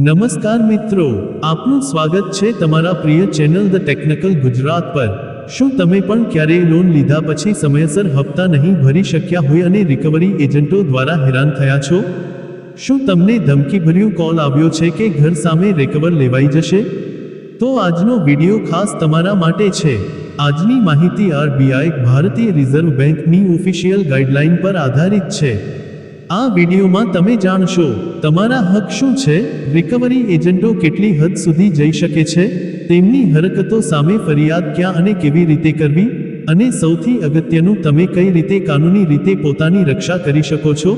નમસ્કાર મિત્રો, આપનું સ્વાગત છે તમારા પ્રિય ચેનલ ધ ટેકનિકલ ગુજરાત પર. શું તમે પણ ક્યારેય લોન લીધા પછી સમયસર હપ્તા નહીં ભરી શક્યા હોય અને રિકવરી એજન્ટો દ્વારા હેરાન થયા છો? શું તમને ધમકીભર્યું કોલ આવ્યો છે કે ઘર સામે રિકવર લેવાઈ જશે? તો આજનો વીડિયો ખાસ તમારા માટે છે. આજની માહિતી આરબીઆઈ, ભારતીય રિઝર્વ બેંકની ઓફિશિયલ ગાઈડલાઈન પર આધારિત છે. આ વિડીયોમાં તમે જાણશો, તમારા હક શું છે? રિકવરી એજન્ટો કેટલી હદ સુધી જઈ શકે છે? તેમની હરકતો સામે ફરિયાદ ક્યાં અને કેવી રીતે કરવી? અને સૌથી અગત્યનું, તમે કઈ રીતે કાનૂની રીતે પોતાની રક્ષા કરી શકો છો?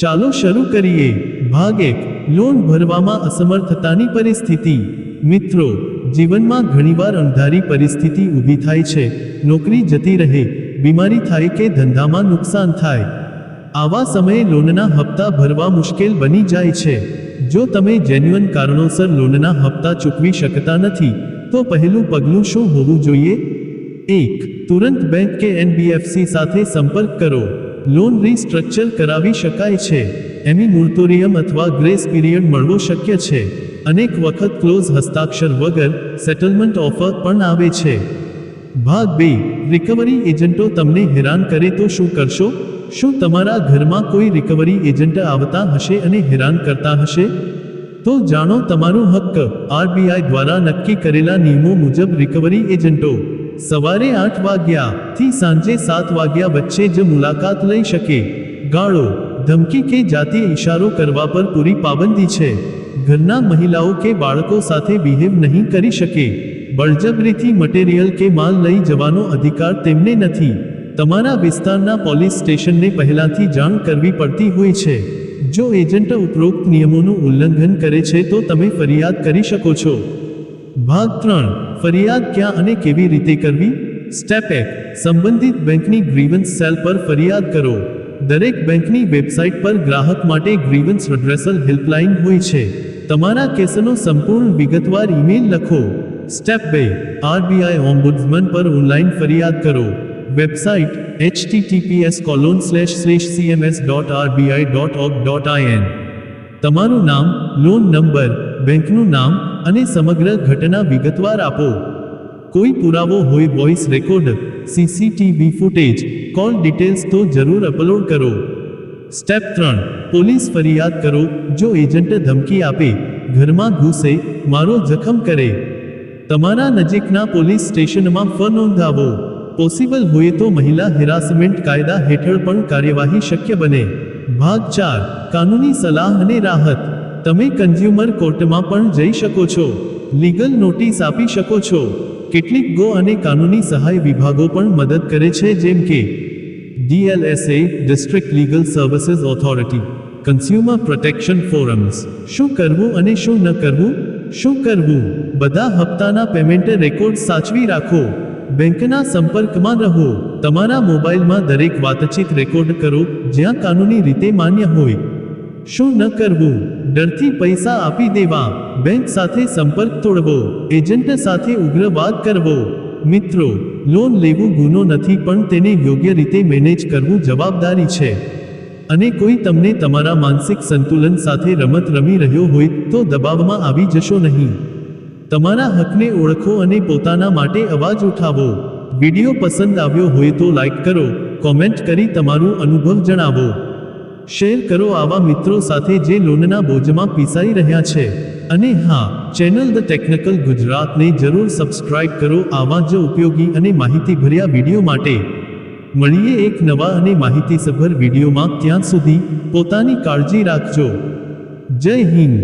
ચાલો શરૂ કરીએ. ભાગ એક, લોન ભરવામાં અસમર્થતાની પરિસ્થિતિ. મિત્રો, જીવનમાં ઘણીવાર અણધારી પરિસ્થિતિ ઊભી થાય છે. નોકરી જતી રહે, બીમારી થાય કે ધંધામાં નુકસાન થાય. આવા સમયે લોનના હપ્તા ભરવા મુશ્કેલ બની જાય છે. જો તમે જેન્યુઅન કારણોસર લોનના હપ્તા ચૂકવી શકતા નથી, તો પહેલું પગલું શું હોવું જોઈએ? એક, તુરંત બેંક કે એનબીએફસી સાથે સંપર્ક કરો. લોન રીસ્ટ્રક્ચર કરાવી શકાય છે. એમી મોરટોરિયમ અથવા ગ્રેસ પીરિયડ મળવો શક્ય છે. અનેક વખત ક્લોઝ હસ્તાક્ષર વગર સેટલમેન્ટ ઓફર પણ આવે છે. ભાગ બે, રિકવરી એજન્ટો તમને હેરાન કરે તો શું કરશો? શું તમારા ઘરમાં કોઈ રિકવરી એજન્ટ આવતા હશે અને હેરાન કરતા હશે? તો જાણો તમારું હક્ક. આરબીઆઈ દ્વારા નક્કી કરેલા નિયમો મુજબ રિકવરી એજન્ટો સવારે આઠ વાગ્યા થી સાંજે સાત વાગ્યા વચ્ચે જ મુલાકાત લઈ શકે. ગાળો. ધમકી કે જાતિ ઇશારો કરવા પર પૂરી પાબંદી છે. ઘરના મહિલાઓ કે બાળકો સાથે બિહેવ નહીં કરી શકે. બળજબરીથી મટીરિયલ કે માલ લઈ જવાનો અધિકાર તેમને નથી. તમારા વિસ્તારના પોલીસ સ્ટેશનને પહેલાથી જાણ કરવી પડતી હોય છે. જો એજન્ટ ઉપરોક્ત નિયમોનું ઉલ્લંઘન કરે છે તો તમે ફરિયાદ કરી શકો છો. ભાગ ત્રણ, ફરિયાદ ક્યાં અને કેવી રીતે કરવી? સ્ટેપ એક, સંબંધિત બેંકની ગ્રીવન્સ સેલ પર ફરિયાદ કરો. દરેક બેંકની વેબસાઇટ પર ગ્રાહક માટે ગ્રીવન્સ રેડ્રેસલ હેલ્પલાઇન હોય છે. તમારા કેસનો સંપૂર્ણ વિગતવાર ઈમેલ લખો. સ્ટેપ બે, આરબીઆઈ ઓમ્બુડ્સમન પર ઓનલાઈન ફરિયાદ કરો. Website https colon slash slash CMS dot RBI dot org dot IN તમારું નામ, લોન નંબર, બેંકનું નામ અને સમગ્ર ઘટના વિગતવાર આપો. કોઈ પુરાવો હોય voice record CCTV footage call details તો જરૂર અપલોડ કરો. સ્ટેપ ત્રણ, પોલીસ ફરિયાદ કરો. જો એજન્ટ ધમકી આપે, ઘરમાં ઘૂસે, મારો જખમ કરે. તમારા નજીકના પોલીસ સ્ટેશનમાં ફ નોંધાવો. પોસિબલ હોય તો મહિલા હેરાસમેન્ટ કાયદા હેઠળ પણ કાર્યવાહી શક્ય બને ભાગ ચાર કાનૂની સલાહ અને રાહત તમે કન્ઝ્યુમર કોર્ટમાં પણ જઈ શકો છો. લીગલ નોટિસ આપી શકો છો. કેટલીક ગો અને કાનૂની સહાય વિભાગો પણ મદદ કરે છે જેમ કે DLSA district legal services authority consumer protection forums શું કરવું અને શું ન કરવું? શું કરવું? બધા હપ્તાના પેમેન્ટ રેકોર્ડ સાચવી રાખો. બેંકના સંપર્કમાં રહો. તમારા મોબાઈલમાં દરેક વાતચીત રેકોર્ડ કરો, જ્યાં કાનૂની રીતે માન્ય હોય. શું ન કરવું? ડરથી પૈસા આપી દેવા. બેંક સાથે સંપર્ક તોડવો. એજન્ટ સાથે ઉગ્ર વાત કરવો. મિત્રો, લોન લેવું ગુનો નથી, પણ તેને યોગ્ય રીતે મેનેજ કરવું જવાબદારી છે. અને કોઈ તમને તમારા માનસિક સંતુલન સાથે રમત રમી રહ્યો હોય, તો દબાવમાં આવી જશો નહીં. તમારા હકને ઓળખો અને પોતાના માટે અવાજ ઉઠાવો. વિડિયો પસંદ આવ્યો હોય તો લાઈક કરો, કોમેન્ટ કરી તમારું અનુભવ જણાવો. શેર કરો આવા મિત્રો સાથે જે લોનના બોજમાં પીસાઈ રહ્યા છે. અને હા, ચેનલ ધ ટેકનિકલ ગુજરાતને જરૂર સબસ્ક્રાઇબ કરો આવા જ ઉપયોગી અને માહિતીભર્યા વીડિયો માટે. મળીએ એક નવા અને માહિતીસભર વિડીયોમાં ત્યાં સુધી પોતાની કાળજી રાખજો. જય હિન્દ.